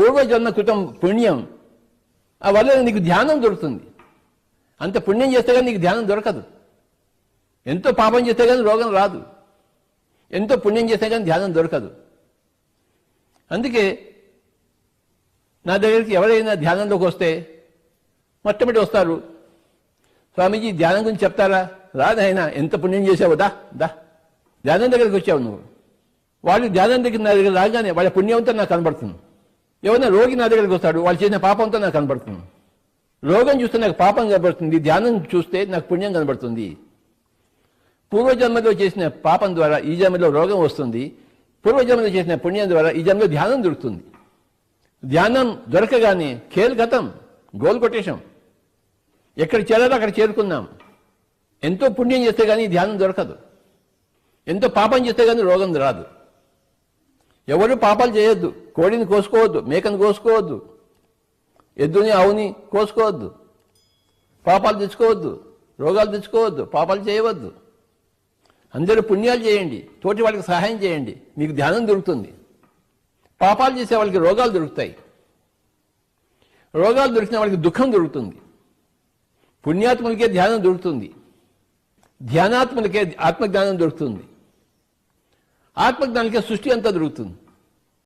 పూర్వజన్మ కృతం పుణ్యం. ఆ వల్ల నీకు ధ్యానం దొరుకుతుంది. అంత పుణ్యం చేస్తే కానీ నీకు ధ్యానం దొరకదు. ఎంతో పాపం చేస్తే కానీ రోగం రాదు. ఎంతో పుణ్యం చేస్తే కానీ ధ్యానం దొరకదు. అందుకే నా దగ్గరికి ఎవరైనా ధ్యానంలోకి వస్తే మొట్టమొదటి వస్తారు స్వామీజీ ధ్యానం గురించి చెప్తారా? రాదైనా ఎంత పుణ్యం చేసావు దా దా. ధ్యానం దగ్గరికి వచ్చావు నువ్వు. వాళ్ళు ధ్యానం దగ్గర నా దగ్గర రాగానే వాళ్ళ పుణ్యం అంతా నాకు కనబడుతుంది. ఎవరైనా రోగి నా దగ్గరికి వస్తాడు వాళ్ళు చేసిన పాపంతో నాకు కనబడుతుంది. రోగం చూస్తే నాకు పాపం కనబడుతుంది ధ్యానం చూస్తే నాకు పుణ్యం కనబడుతుంది. పూర్వజన్మలో చేసిన పాపం ద్వారా ఈ జన్మలో రోగం వస్తుంది పూర్వజన్మలో చేసిన పుణ్యం ద్వారా ఈ జన్మలో ధ్యానం దొరుకుతుంది. ధ్యానం దొరకగానే ఖేల్ గతం గోల్ కొట్టేశాం ఎక్కడ చేరాలో అక్కడ చేరుకున్నాం. ఎంతో పుణ్యం చేస్తే కానీ ధ్యానం దొరకదు. ఎంతో పాపం చేస్తే కానీ రోగం రాదు. ఎవరు పాపాలు చేయొద్దు. కోడిని కోసుకోవద్దు. మేకను కోసుకోవద్దు. ఎద్దుని ఆవుని కోసుకోవద్దు. పాపాలు తెచ్చుకోవద్దు. రోగాలు తెచ్చుకోవద్దు. పాపాలు చేయవద్దు. అందరూ పుణ్యాలు చేయండి. తోటి వాళ్ళకి సహాయం చేయండి. మీకు ధ్యానం దొరుకుతుంది. పాపాలు చేసే వాళ్ళకి రోగాలు దొరుకుతాయి. రోగాలు దొరికిన వాళ్ళకి దుఃఖం దొరుకుతుంది. పుణ్యాత్ములకే ధ్యానం దొరుకుతుంది. ధ్యానాత్ములకే ఆత్మజ్ఞానం దొరుకుతుంది. ఆత్మజ్ఞానికే సృష్టి అంతా దొరుకుతుంది.